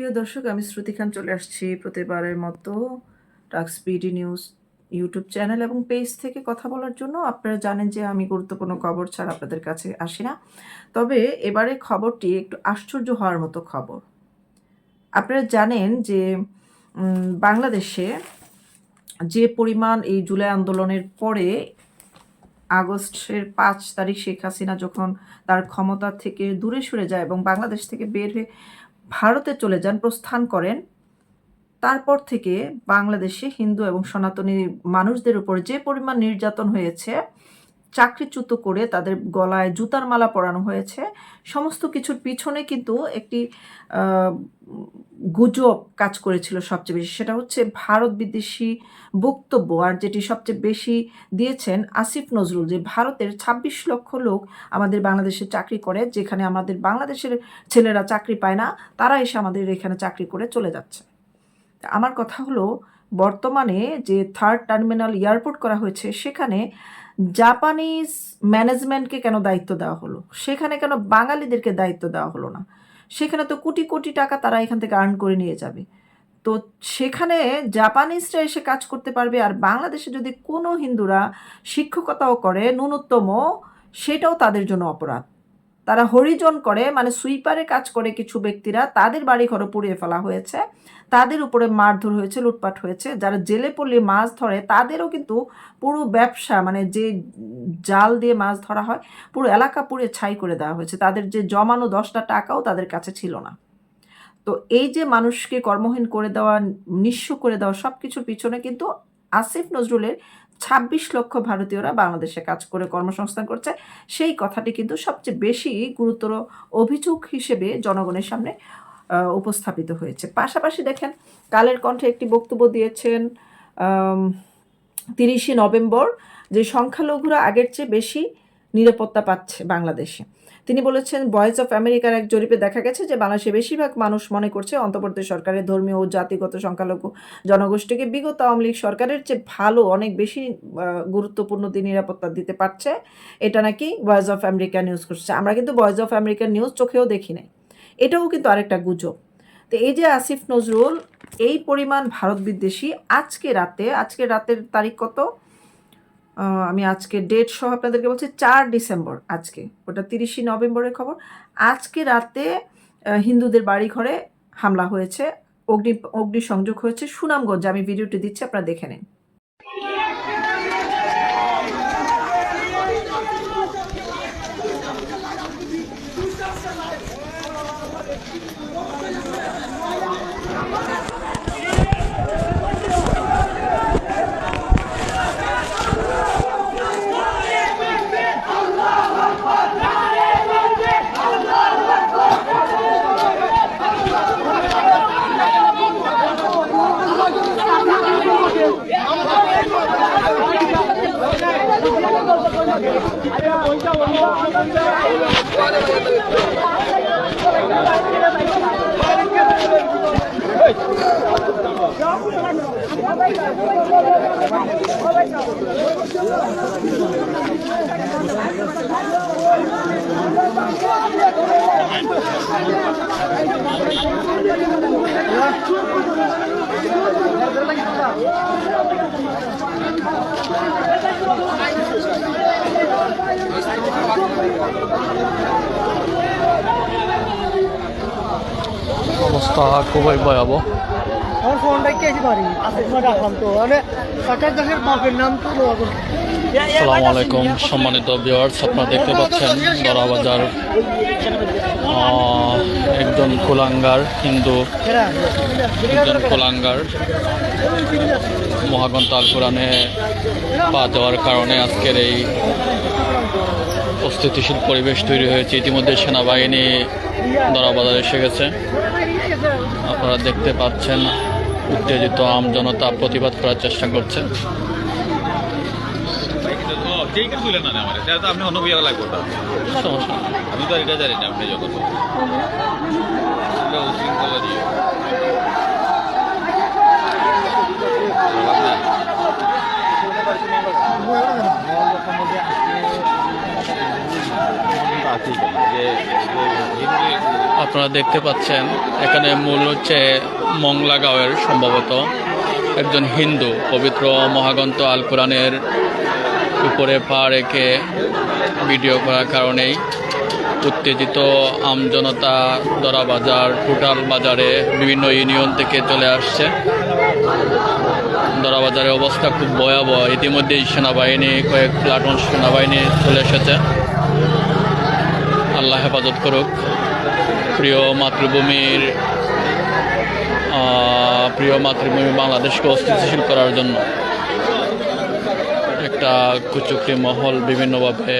প্রিয় দর্শক, আমি শ্রুতি খান চলে আসছি প্রতিবারের মতো টাক্স বিডি নিউজ ইউটিউব চ্যানেল এবং পেজ থেকে কথা বলার জন্য। আপনারা জানেন যে আমি গুরুত্বপূর্ণ খবর ছাড়া আপনাদের কাছে আসি না। তবে এবারে খবরটি একটু আশ্চর্য হওয়ার মতো খবর। আপনারা জানেন যে বাংলাদেশে যে পরিমাণ এই জুলাই আন্দোলনের পরে আগস্টের পাঁচ তারিখ শেখ হাসিনা যখন তার ক্ষমতা থেকে দূরে সরে যায় এবং বাংলাদেশ থেকে বের হয়ে ভারতে চলে যান, প্রস্থান করেন। তারপর থেকে বাংলাদেশে হিন্দু এবং সনাতনী মানুষদের উপর যে পরিমাণ নির্যাতন হয়েছে চাকরিচ্যুত করে তাদের গলায় জুতার মালা পরানো হয়েছে। সমস্ত কিছুর পিছনে কিন্তু একটি গুজব কাজ করেছিল সবচেয়ে বেশি। সেটা হচ্ছে ভারত বিদেশি বক্তব্য, আর যেটি সবচেয়ে বেশি দিয়েছেন আসিফ নজরুল যে ভারতের ২৬ লক্ষ লোক আমাদের বাংলাদেশে চাকরি করে, যেখানে আমাদের বাংলাদেশের ছেলেরা চাকরি পায় না, তারা এসে আমাদের এখানে চাকরি করে চলে যাচ্ছে। আমার কথা হলো, বর্তমানে যে থার্ড টার্মিনাল এয়ারপোর্ট করা হয়েছে, সেখানে জাপানিজ ম্যানেজমেন্টকে কেন দায়িত্ব দেওয়া হলো? সেখানে কেন বাঙালিদেরকে দায়িত্ব দেওয়া হলো না? সেখানে তো কোটি কোটি টাকা তারা এখান থেকে আর্ন করে নিয়ে যাবে। তো সেখানে জাপানিজরা এসে কাজ করতে পারবে আর বাংলাদেশে যদি কোনো হিন্দুরা শিক্ষকতাও করে, ন্যূনতম সেটাও তাদের জন্য অপরাধ। তারা হরিজন করে মানে সুইপারে কাজ করে কিছু ব্যক্তিরা, তাদের বাড়ি ঘরও পুড়িয়ে ফেলা হয়েছে। তাদের উপরে মারধর হয়েছে, লুটপাট হয়েছে। যারা জেলে পড়লে মাছ ধরে, তাদেরও কিন্তু পুরো ব্যবসা মানে যে জাল দিয়ে মাছ ধরা হয়, পুরো এলাকা পুড়ে ছাই করে দেওয়া হয়েছে। তাদের যে জমানো দশটা টাকাও তাদের কাছে ছিল না। তো এই যে মানুষকে কর্মহীন করে দেওয়া, নিঃস্ব করে দেওয়া সব কিছুর পিছনে কিন্তু আসিফ নজরুলের ছাব্বিশ লক্ষ ভারতীয়রা বাংলাদেশে কাজ করে কর্মসংস্থান করছে। সেই কথাটি কিন্তু সবচেয়ে বেশি গুরুতর অভিযোগ হিসেবে জনগণের সামনে উপস্থাপিত হয়েছে। পাশাপাশি দেখেন, কালের কণ্ঠে একটি বক্তব্য দিয়েছেন তিরিশে নভেম্বর, যে সংখ্যালঘুরা আগের চেয়ে বেশি নিরাপত্তা পাচ্ছে বাংলাদেশে। তিনি বলেছেন ভয়েস অফ আমেরিকার এক জরিপে দেখা গেছে যে বাংলাদেশে বেশিরভাগ মানুষ মনে করছে অন্তর্বর্তী সরকারের ধর্মীয় ও জাতিগত সংখ্যালঘু জনগোষ্ঠীকে বিগত আওয়ামী লীগ সরকারের চেয়ে ভালো, অনেক বেশি গুরুত্বপূর্ণ দিয়ে নিরাপত্তা দিতে পারছে। এটা নাকি ভয়েস অফ আমেরিকা নিউজ করছে। আমরা কিন্তু ভয়েস অফ আমেরিকার নিউজ চোখেও দেখি নাই। এটাও কিন্তু আরেকটা গুজব। তো এই যে আসিফ নজরুল, এই পরিমাণ ভারত বিদ্বেষী আজকে রাতে, আজকে রাতের তারিখ কত? আমি আজকে ডেট সহ আপনাদেরকে বলছি চার ডিসেম্বর আজকে। ওটা তিরিশে নভেম্বরের খবর। আজকে রাতে হিন্দুদের বাড়ি ঘরে হামলা হয়েছে, অগ্নি অগ্নি সংযোগ হয়েছে সুনামগঞ্জ। আমি ভিডিওটি দিচ্ছি, আপনারা দেখে নিন। অবস্থা খুবই ভয়াবহ। আমার ফোনটা কেজি পারি আপনার রাখলাম তো। মানে সরকার দেশের বাপের নাম তো দেওয়া আলাইকুম সম্মানিত ভিউয়ার্স আপনারা দেখতে পাচ্ছেন দরাবাজার একজন কুলাঙ্গার হিন্দু একজন কুলাঙ্গার। মহাগ্রন্থ আল কোরআনে পা দেওয়ার কারণে আজকের এই অস্থিতিশীল পরিবেশ তৈরি হয়েছে। ইতিমধ্যে সেনাবাহিনী দরাবাজার এসে গেছে। আপনারা দেখতে পাচ্ছেন উত্তেজিত আম জনতা প্রতিবাদ করার চেষ্টা করছে। আমি তো এটা জানি না আপনি যখন আছেই যে হিন্দু আপনারা দেখতে পাচ্ছেন, এখানে মূল হচ্ছে মংলা গাঁয়ের সম্ভবত একজন হিন্দু পবিত্র মহাগ্রন্থ আল কোরআনের উপরে পা রেখে ভিডিও করার কারণেই উত্তেজিত আমজনতা দরা বাজার টোটাল বাজারে বিভিন্ন ইউনিয়ন থেকে চলে আসছে। দরা বাজারের অবস্থা খুব ভয়াবহ। ইতিমধ্যেই সেনাবাহিনী, কয়েক প্লাটুন সেনাবাহিনী চলে এসেছে। আল্লাহ হেফাজত করুক। প্রিয় মাতৃভূমির প্রিয় মাতৃভূমি বাংলাদেশকে অস্থিতিশীল করার জন্য একটা কুচুকরি মহল বিভিন্নভাবে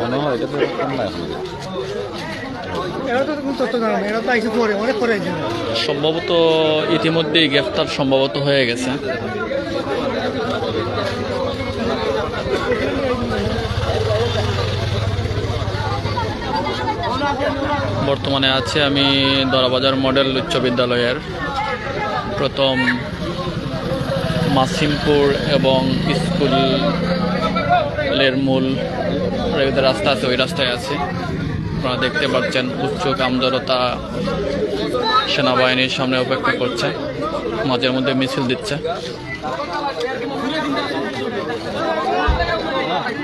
মনে হয় এটা তো সম্ভবত ইতিমধ্যেই গ্রেফতার সম্ভবত হয়ে গেছে। বর্তমানে আছে আমি দরাবাজার মডেল উচ্চ বিদ্যালয়ের প্রথম মাসিমপুর এবং স্কুলের মূল রাস্তা আছে, ওই রাস্তায় আছে। আপনারা দেখতে পাচ্ছেন উচ্চ কামদরতা সেনাবাহিনীর সামনে অপেক্ষা করছে। মাঝের মধ্যে মিছিল দিচ্ছে।